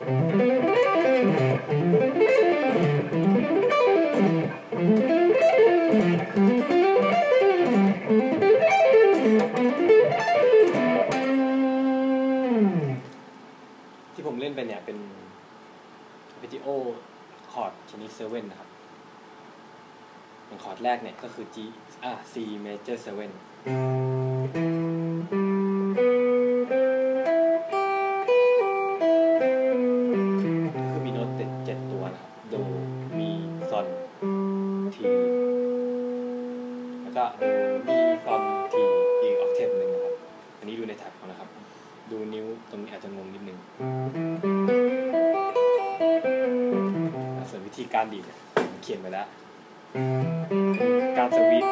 ที่ผมเล่นไปเนี่ยเป็นวิดีโอคอร์ดชนิดเซเว่นนะครับอย่างคอร์ดแรกเนี่ยก็คือ G อ่า C major 7 แล้วก็โดมีซอนทีอีกออกเทปหนึ่งนะครับ อันนี้ดูในแท็บเอานะครับ ดูนิ้วตรงนี้อาจจะงงนิดนึงอะส่วนวิธีการดีดเนี่ยเขียนไว้แล้ว การสวิต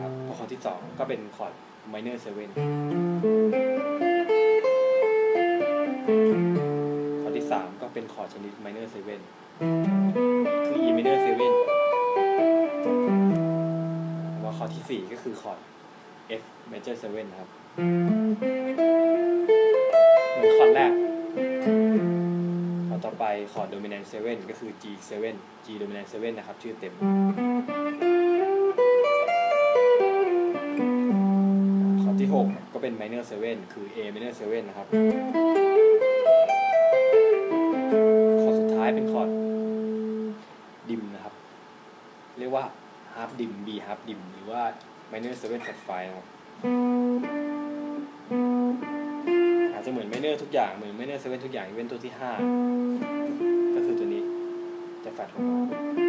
ครับพอคอร์ดที่สองก็เป็นคอร์ด minor 7คอร์ดที่สามก็เป็นคอร์ดชนิด minor 7คือ E minor คอร์ดที่สี่ก็คือคอร์ด F major 7นะครับ เหมือนคอร์ดแรก คอร์ดต่อไปคอร์ด dominant 7ก็คือ G 7 G dominant 7นะครับ ชื่อเต็ม คอร์ดที่6ก็เป็น minor 7คือ A minor 7นะครับ คอร์ดสุดท้ายเป็นคอร์ดดิมนะครับ เรียกว่า ฮาร์ปดิมบีฮาร์ปดิมหรือว่า minor 7 flat 5นะครับอาจจะเหมือน minor ทุกอย่างเหมือน minor 7ทุกอย่างเว้นตัวที่5ก็คือตัวนี้จะแฟลตลงมา